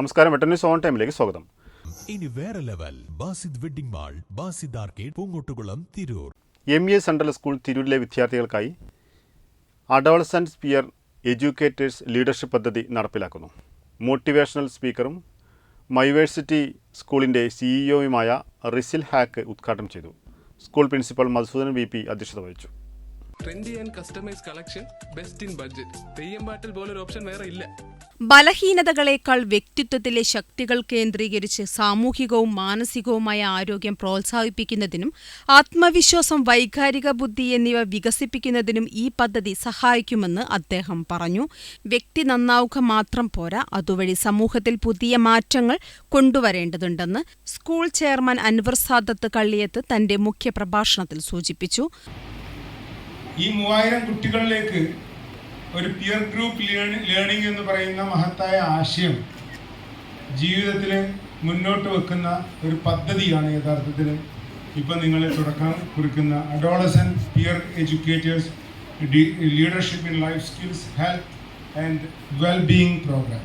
നമസ്കാരം Vettan news on ടൈമിലേക്ക് സ്വാഗതം. ഇനി വേറെ level Basith wedding mall Basith arcade Poongottukulam Tirur. M A central school തിരൂരിലെ വിദ്യാർത്ഥികൾക്കായി അഡോളസൻസ് പിയർ എഡ്യൂക്കേറ്റേഴ്സ് ലീഡർഷിപ്പ് പദ്ധതി നടപ്പിലാക്കുന്നു. മോട്ടിവേഷണൽ സ്പീക്കറും മൈവേഴ്സിറ്റി സ്കൂളിന്റെ സിഇഒയുമായ റിസിൽ ഹാക്ക് ഉദ്ഘാടനം ചെയ്തു. School principal Madhusudan V P അധ്യക്ഷത വഹിച്ചു. Trendy and customise collection best in budget Theyyam പാട്ടിൽ ഒരു ഓപ്ഷൻ വേറെ ഇല്ല. ബലഹീനതകളേക്കാൾ വ്യക്തിത്വത്തിലെ ശക്തികൾ കേന്ദ്രീകരിച്ച് സാമൂഹികവും മാനസികവുമായ ആരോഗ്യം പ്രോത്സാഹിപ്പിക്കുന്നതിനും ആത്മവിശ്വാസം വൈകാരിക ബുദ്ധി എന്നിവ വികസിപ്പിക്കുന്നതിനും ഈ പദ്ധതി സഹായിക്കുമെന്ന് അദ്ദേഹം പറഞ്ഞു. വ്യക്തി നന്നാവുക മാത്രം പോരാ അതുവഴി സമൂഹത്തിൽ പുതിയ മാറ്റങ്ങൾ കൊണ്ടുവരേണ്ടതുണ്ടെന്ന് സ്കൂൾ ചെയർമാൻ അൻവർ സാദത്ത് കള്ളിയത്ത് തന്റെ മുഖ്യപ്രഭാഷണത്തിൽ സൂചിപ്പിച്ചു. ഈ മൂവായിരം കുട്ടികളിലേക്ക് ഒരു പിയർ ഗ്രൂപ്പ് ലേണിംഗ് എന്ന് പറയുന്ന മഹത്തായ ആശയം ജീവിതത്തിൽ മുന്നോട്ട് വെക്കുന്ന ഒരു പദ്ധതിയാണ് യഥാർത്ഥത്തിൽ ഇപ്പം നിങ്ങളെ തുടക്കം കുറിക്കുന്ന adolescent peer educators leadership in life skills health and well being programme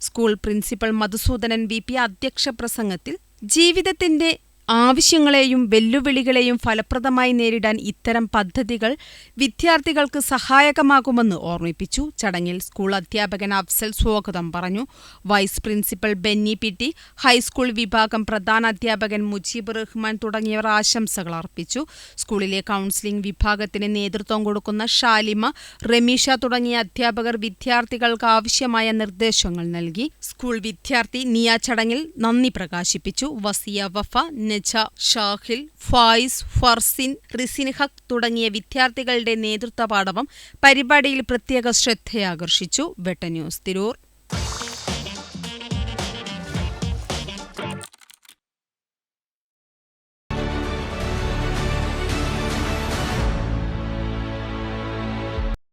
school principal Madhusudanan V P അധ്യക്ഷ പ്രസംഗത്തിൽ ജീവിതത്തിന്റെ ആവശ്യങ്ങളെയും വെല്ലുവിളികളെയും ഫലപ്രദമായി നേരിടാൻ ഇത്തരം പദ്ധതികൾ വിദ്യാർത്ഥികൾക്ക് സഹായകമാകുമെന്ന് ഓർമ്മിപ്പിച്ചു. ചടങ്ങിൽ സ്കൂൾ അധ്യാപകൻ അഫ്സൽ സ്വാഗതം പറഞ്ഞു. Vice principal Benny P T high school വിഭാഗം പ്രധാന അധ്യാപകൻ മുജീബ് റഹ്മാൻ തുടങ്ങിയവർ ആശംസകൾ അർപ്പിച്ചു. സ്കൂളിലെ കൗൺസിലിംഗ് വിഭാഗത്തിന് നേതൃത്വം കൊടുക്കുന്ന ഷാലിമ റമീഷ തുടങ്ങിയ അധ്യാപകർ വിദ്യാർത്ഥികൾക്ക് ആവശ്യമായ നിർദ്ദേശങ്ങൾ നൽകി. സ്കൂൾ വിദ്യാർത്ഥി നിയ ചടങ്ങിൽ നന്ദി പ്രകാശിപ്പിച്ചു. വസിയ വഫ നജ ഷാഹിൽ ഫായിസ് ഫർസിൻ റിസിൻഹക് തുടങ്ങിയ വിദ്യാർത്ഥികളുടെ നേതൃത്വ പാഠവം പരിപാടിയിൽ പ്രത്യേക ശ്രദ്ധയാകർഷിച്ചു. വെട്ടന്യൂസ് തിരൂർ.